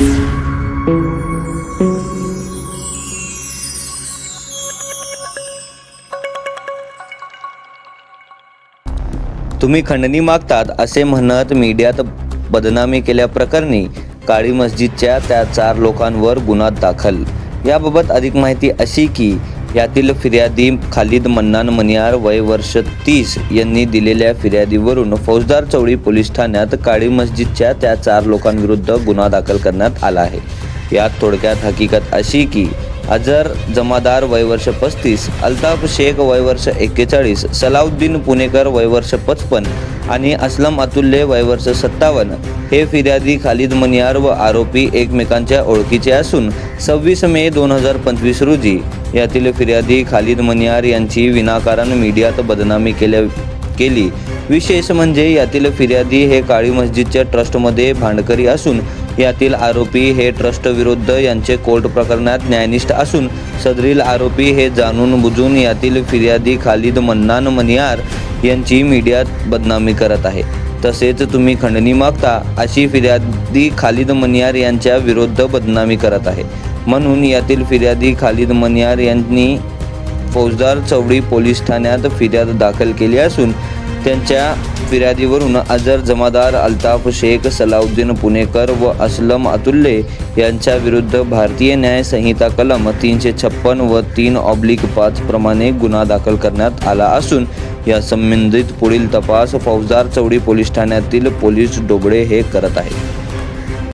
तुम्ही खंडणी मागतात असे म्हणत मीडियात बदनामी केल्याप्रकरणी काळी मस्जिदच्या त्या चार लोकांवर गुन्हा दाखल. याबाबत अधिक माहिती अशी की यातील फिर्यादी खालिद मन्नान मनियार वय वर्ष तीस यांनी दिलेल्या फिर्यादीवरून फौजदार चौळी पोलीस ठाण्यात काळी मस्जिदच्या त्या चार लोकांविरुद्ध गुन्हा दाखल करण्यात आला आहे. यात थोडक्यात हकीकत अशी की अजर जमादार वयवर्ष पस्तीस अल्ताफ शेख वयवर्ष एक्केचाळीस सलाउद्दीन पुणेकर वयवर्ष पचपन आणि असलम अतुल्ले वयवर्ष सत्तावन्न हे फिर्यादी खालिद मनियार व आरोपी एकमेकांच्या ओळखीचे असून सव्वीस मे दोन हजार पंचवीस रोजी यातील फिर्यादी खालिद मनियार यांची विनाकारण मीडियात बदनामी केल्या केली. विशेष म्हणजे यातील फिर्यादी हे काळी मस्जिदच्या ट्रस्टमध्ये भांडकरी असून यातील आरोपी हे ट्रस्ट विरुद्ध यांचे कोर्ट प्रकरणात न्यायनिष्ठ असून सदरील आरोपी हे जाणून बुजून यातील फिर्यादी खालिद मन्नान मनियार यांची मीडियात बदनामी करत आहे. तसेच तुम्ही खंडणी मागता अशी फिर्यादी खालिद मनियार यांच्या विरुद्ध बदनामी करत आहे. म्हणून यातील फिर्यादी खालिद मनियार यांनी फौजदार चौडी पोलीस ठाण्यात फिर्याद दाखल केली असून त्यांच्या फिर्यादीवरून अजर जमादार अल्ताफ शेख सलाउद्दीन पुणेकर व असलम अतुल्ले यांच्या विरुद्ध भारतीय न्याय संहिता कलम तीनशे छप्पन व तीन ऑब्लिक पाच प्रमाणे गुन्हा दाखल करण्यात आला असून या संबंधित पुढील तपास फौजदार चौडी पोलीस ठाण्यातील पोलीस डोबळे हे करत आहेत.